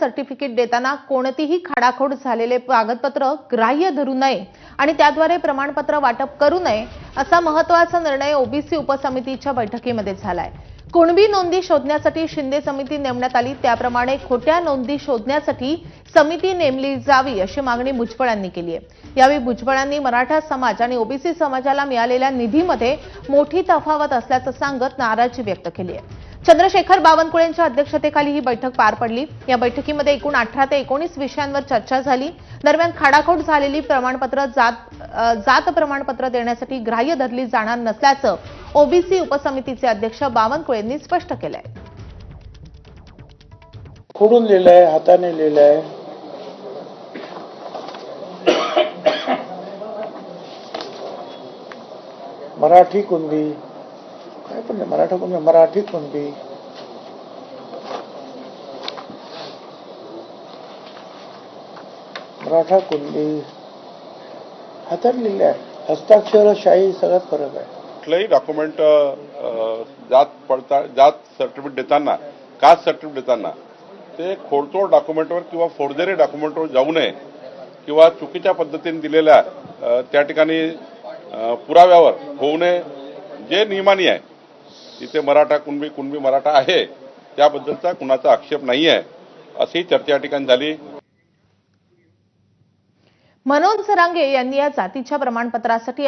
Certificate देताना कोणतीही खाडाखोड झालेले कागदपत्र ग्राह्य धरू नये आणि त्याद्वारे प्रमाणपत्र वाटप करू नये असा महत्त्वाचा निर्णय ओबीसी उपसमितीच्या बैठकीमध्ये झालाय. कुणबी नोंदी शोधण्यासाठी शिंदे समिती नेमण्यात आली त्याप्रमाणे खोट्या नोंदी शोधण्यासाठी समिती नेमली जावी अशी मागणी भुजबळांनी केली आहे. यावेळी भुजबळांनी मराठा समाज आणि ओबीसी समाजाला मिळालेल्या निधीमध्ये मोठी तफावत असल्याचं सांगत नाराजी व्यक्त केली आहे. चंद्रशेखर बावनकुळेंच्या अध्यक्षतेखाली ही बैठक पार पडली. या बैठकीमध्ये एकूण अठरा ते एकोणीस विषयांवर चर्चा झाली. दरम्यान खाडाखोट झालेली प्रमाणपत्र जात जात प्रमाणपत्र देण्यासाठी ग्राह्य धरली जाणार नसल्याचं ओबीसी उपसमितीचे अध्यक्ष बावनकुळेंनी स्पष्ट केलंय. खोडून लिहिलंय हाताने लिहिलंय. मराठी कुणबी? काय पण मराठा कुणबी? मराठी कुणबी? मराठा कुणबी हातात लिहिलंय. आहे हस्ताक्षरशाही सगळ्यात फरक आहे. कुठलंही डॉक्युमेंट जात पडताळ जात सर्टिफिकेट देताना कास्ट सर्टिफिकेट देताना ते खोडतोड डॉक्युमेंटवर किंवा फौजदारी डॉक्युमेंटवर जाऊ नये किंवा चुकीच्या पद्धतीने दिलेल्या त्या ठिकाणी पुराव्यावर होऊ नये. जे नियमानी आहे तिथे मराठा कुणबी कुणबी मराठा आहे त्याबद्दलचा कुणाचा आक्षेप नाही आहे अशी चर्चा या ठिकाणी झाली. मनोज सरांगे यांनी या जातीच्या प्रमाणपत्रासाठी